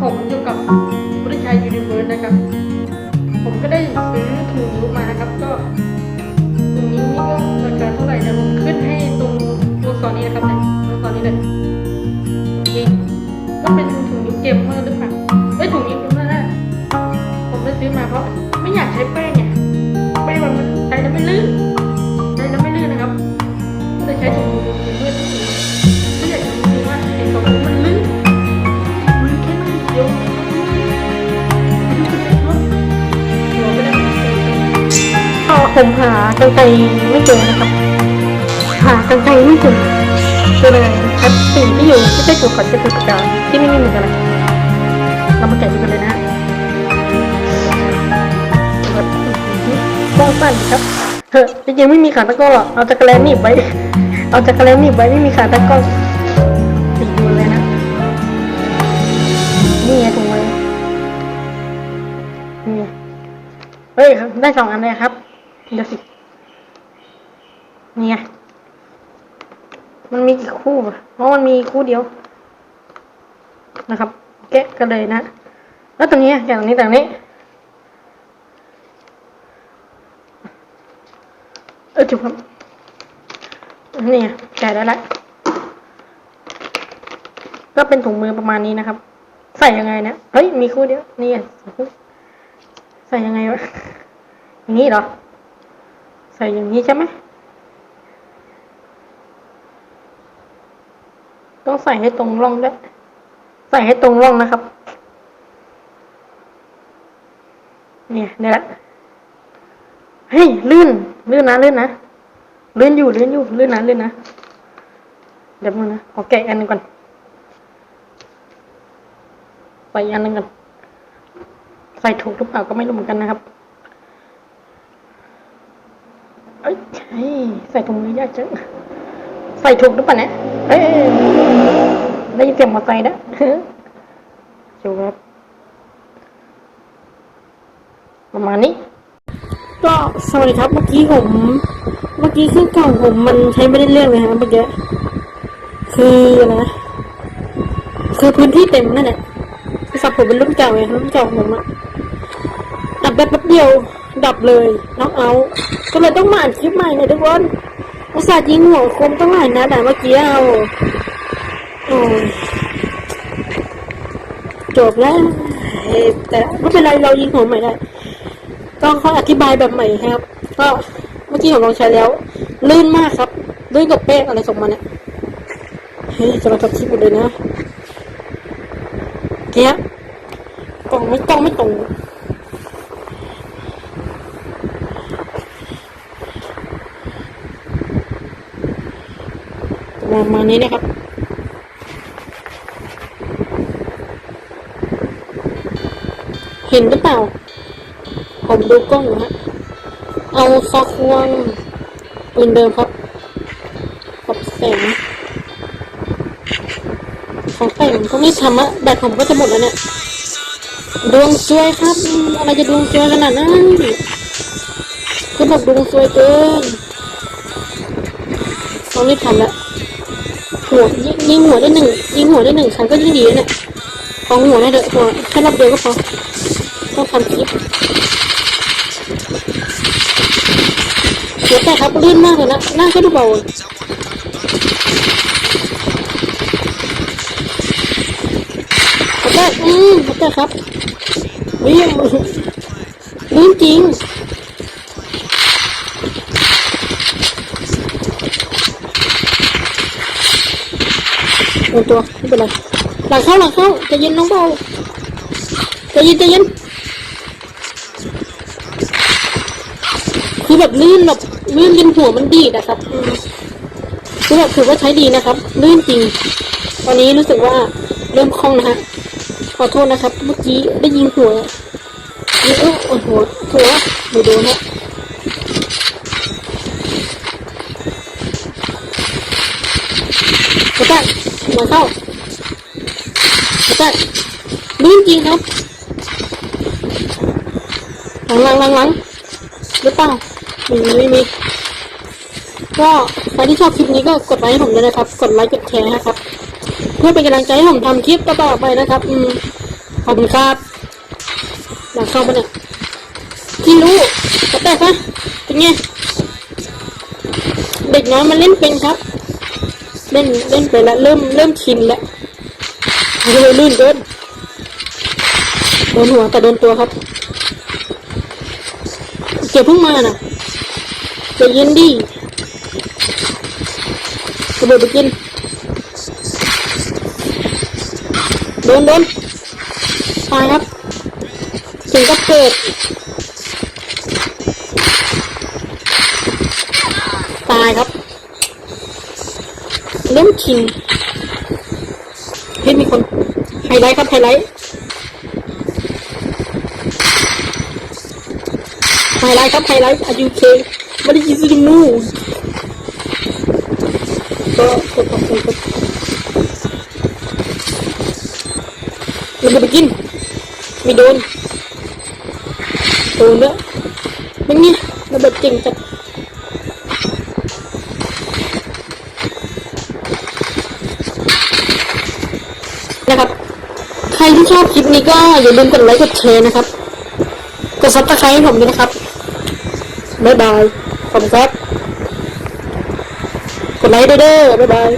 ผมอยู่กับบุริชัยยูนิเวิร์สนะครับ ผมก็ได้ซื้อถุงนิ้วมานะครับ ก็ถุงนิ้นี่ก็ราคาเท่าไหร่นะผมขึ้นให้ตรงตัวซอนนี้นะครับเนี่ยตัวซอนนี้เลยนี่ก็เป็นถุงนิ้วเกมเมอร์หรือเปล่าเอ้ถุงนิ้วเกมเมอร์นะผมได้ซื้อมาเพราะไม่อยากใช้แป้งไงแป้งมันใช้แล้วไม่ลื่นใช้แล้วไม่ลื่นนะครับก็เลยใช้ถุงนิ้ ผมหากางไกไม่เจอนะครับ หากางไกไม่เจอก็เลยครับสิ่งที่อยู่ที่ใต้ตัวขอนจะคือปากกาที่ไม่มีเหมือนกันเลยเรามาแกะดูกันเลยนะฮะแบบบ้องสั้นครับเฮ้ยจริงๆไม่มีขาตะก้อหรอกเอาจักรแลนหนีบไว้ เอาจักรแลนหนีบไว้ไม่มีขาตะก้อสีดูเลยนะ นี่ไงถุงมือนี่เฮ้ยครับได้สองอันเลยครับ ดี๋ยวสินี่ไงมันมีกี่คู่อะเพราะมันมีคู่เดียว นะครับแกะกันเลยนะ แล้วตรงนี้อะแกะตรงนี้ตรงนี้เออจุ๊บครับนี่ไงแกะได้แล้วก็เป็นถุงมือประมาณนี้นะครับ ใส่ยังไงเนี่ยเฮ้ยมีคู่เดียวนี่ใส่ยังไงวะอย่างนี้เหรอ ส่อย่างนี้ใช่ไหมต้องใส่ให้ตรงร่องด้วย ใส่ให้ตรงร่องนะครับ เนี่ยเนี่ยแหละเฮ้ยลื่น ลื่นนะลื่นนะลื่นอยู่ลื่นอยู่ลื่นนะลื่นนะเดี๋ยวมึงนะขอแกะอันนึงก่อนใส่อันนึงก่อนใส่ถูกหรือเปล่าก็ไม่รู้เหมือนกันนะครับ เอ้ยเฮ้ย ใส่ถุงมือยากจังใส่ถูกหรือเปล่าเนี่ยเอ้ยได้ยินเสียงมอไซค์นะจูครับประมาณนี้ก็สวัสดีครับเมื่อกี้ผม เมื่อกี้เครื่องเก่าผมมันใช้ไม่ได้เรื่องเลยฮะเมื่อกี้คือนะคือพื้นที่เต็มนั่นแหละโทรศัพท์ผมเป็นรุ่นเก่าไงรุ่นเก่าผมอะดับได้แป๊บเดียว ดับเลยน็อกเอาก็เลยต้องมาอัดคลิปใหม่เลยทุกคนอุตส่าห์ยิงหัวคมต้องหลายนัดแต่เมื่อกี้เอาโอ้ยจบแล้วแต่ไม่เป็นไรเรายิงหัวใหม่ได้ต้องเขาอธิบายแบบใหม่ครับ ก็เมื่อกี้ผมลองใช้แล้ว ลื่นมากครับ ลื่นกับเป๊กอะไรส่งมาเนี่ยเฮ้ยจะมาตัดคลิปเลยนะเนี้ยกล่องไม่กล้องไม่ตรง ประมาณนี้นะครับเห็นหรือเปล่า ผมดูกล้องอยู่ฮะเอาคอควงปืนเดิมครับกับแสงของแต่งพวกนี้ทำอะแบตผมก็จะหมดแล้วเนี่ย ดวงซวยครับ อะไรจะดวงซวยขนาดนั้นคือแบอกดวงซวยเกินต้องรีบทำแล้ว หัวยิงหัวได้หนึ่งยิงหัวได้หนึ่งครั้งก็ยิ่งดีนะเนี่ยของหัวให้เถอหัวแค่รอบเดียวก็พอต้องทำคลิปเดี๋ยแต่ครับลื่นมากเลยนะหน้าก็ดูเบาขอแต่อืมขอแต่ครับวิ่งลื่นจริง เออตัวไม่เป็นไรหลังเข้าหลังเข้าใจะเย็นน้องเบาใจะเย็นใจะเย็นคือแบบลื่นแบบลื่นจนหัวมันดีดอะครับคือแบบถือว่าใช้ดีนะครับ ลื่นจริง ตอนนี้รู้สึกว่าเริ่มคล่องนะฮะขอโทษนะครับ เมื่อกี้ได้ยิงหัวยิงโอ้โหหัวไม่โดนฮะกระแทก มาเข้าใช่ลื่นจริงครับหลังหลังหลังหลังหรือเปล่าไม่มีไม่มีก็ใครที่ชอบคลิปนี้ก็กดไลค์ให้ผมด้วยนะครับ กดไลค์กดแชร์นะครับ เพื่อเป็นกำลังใจให้ผมทำคลิปต่อๆไปนะครับ อืมขอบคุณครับอยากเข้าปะเนี่ยพี่รู้กระแตกปะเป็นไงเด็กน้อยมันเล่นเป็นครับ เล่นเล่นไปแล้วเริ่มเริ่มชินแล้วเลยลื่นเกินโดนหัวแต่โดนตัวครับเก็บเพิ่งมาน่ะใจะเย็นดิกระโดดไปกินโดนโดนตายครับถึงกับเกิดตายครับ เล่มคิงเฮ้ยมีคนไฮไลท์ครับไฮไลท์ไฮไลท์ครับไฮไลท์อายุเคไม่ได้ยินสิมูก็กดขอบคุณครับเราจะไปกินไม่โดนโดนแล้วมันนี่ระเบิดเก่งจัด นะครับ ใค รที่ชอบคลิปนี้ก็อย่าลืมกดไลค์กดแชร์นะครับ กดซับสไครต์ให้ผมด้วยนะครับ บ๊ายบาย ขอบคุณครับ กดไลค์ด้วยเด้อบ๊ายบาย